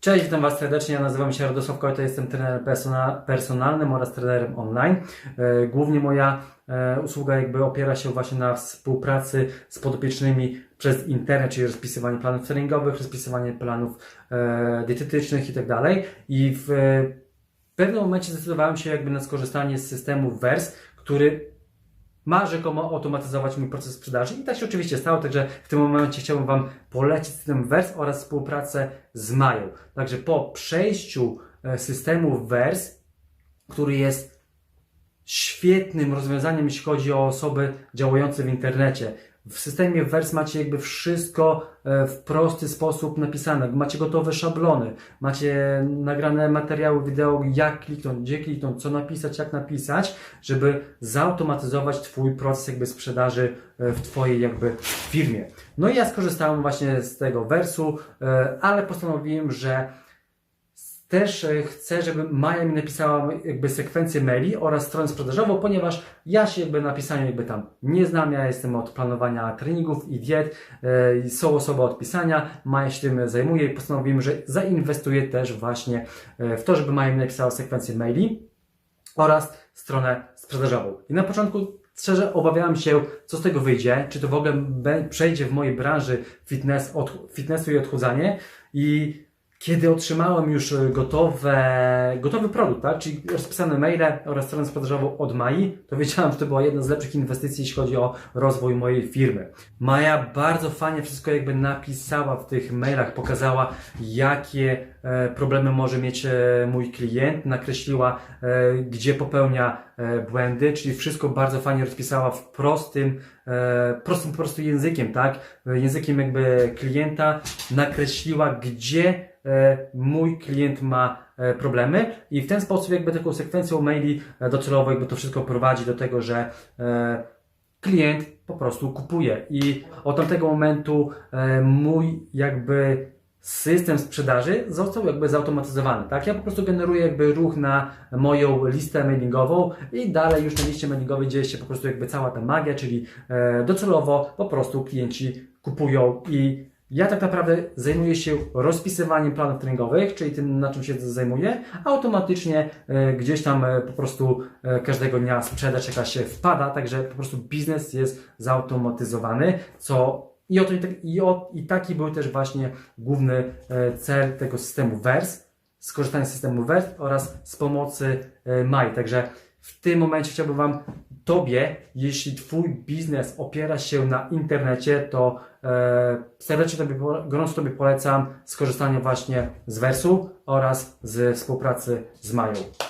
Cześć, witam Was serdecznie. Ja nazywam się Radosław Kojto, jestem trenerem persona- personalnym oraz trenerem online. E, Głównie moja e, usługa jakby opiera się właśnie na współpracy z podopiecznymi przez internet, czyli rozpisywanie planów treningowych, rozpisywanie planów e, dietetycznych i tak w pewnym momencie zdecydowałem się jakby na skorzystanie z systemu VERS, który ma rzekomo automatyzować mój proces sprzedaży i tak się oczywiście stało, także w tym momencie chciałbym Wam polecić system VERS oraz współpracę z Mają. Także po przejściu e, systemu VERS, który jest świetnym rozwiązaniem, jeśli chodzi o osoby działające w internecie. W systemie VERS macie jakby wszystko e, w prosty sposób napisane. Macie gotowe szablony, macie nagrane materiały wideo, jak kliknąć, gdzie kliknąć, co napisać, jak napisać, żeby zautomatyzować Twój proces jakby sprzedaży e, w Twojej jakby firmie. No i ja skorzystałem właśnie z tego wersu, e, ale postanowiłem, że też e, chcę, żeby Maja mi napisała jakby sekwencję maili oraz stronę sprzedażową, ponieważ ja się jakby na pisaniu jakby tam nie znam, ja jestem od planowania treningów i diet, e, są osoby od pisania, Maja się tym zajmuje i postanowiłem, że zainwestuję też właśnie e, w to, żeby Maja mi napisała sekwencję maili oraz stronę sprzedażową. I na początku szczerze obawiałem się, co z tego wyjdzie, czy to w ogóle przejdzie w mojej branży fitness, od, fitnessu i odchudzanie i kiedy otrzymałem już e, gotowe, gotowy produkt, tak, czyli rozpisane maile oraz stronę sprzedażową od Mai, to wiedziałem, że to była jedna z lepszych inwestycji, jeśli chodzi o rozwój mojej firmy. Maja bardzo fajnie wszystko jakby napisała w tych mailach, pokazała, jakie e, problemy może mieć e, mój klient, nakreśliła, gdzie popełnia błędy, czyli wszystko bardzo fajnie rozpisała w prostym, prostym po prostu językiem, tak? Językiem jakby klienta, nakreśliła, gdzie mój klient ma e, problemy i w ten sposób jakby taką sekwencją maili e, docelowo jakby to wszystko prowadzi do tego, że e, klient po prostu kupuje i od tamtego momentu e, mój jakby system sprzedaży został jakby zautomatyzowany, tak? Ja po prostu generuję jakby ruch na moją listę mailingową i dalej już na liście mailingowej dzieje się po prostu jakby cała ta magia, czyli e, docelowo po prostu klienci kupują i ja tak naprawdę zajmuję się rozpisywaniem planów treningowych, czyli tym, na czym się zajmuję, automatycznie e, gdzieś tam e, po prostu e, każdego dnia sprzedaż jakaś się wpada, także po prostu biznes jest zautomatyzowany, co i, oto, i, tak- i, o, i taki był też właśnie główny cel tego systemu VERS, skorzystanie z systemu VERS oraz z pomocy MAI. Także w tym momencie chciałbym Wam, Tobie, jeśli Twój biznes opiera się na internecie, to e, serdecznie Tobie, gorąco Tobie polecam skorzystanie właśnie z Versu oraz z współpracy z Mają.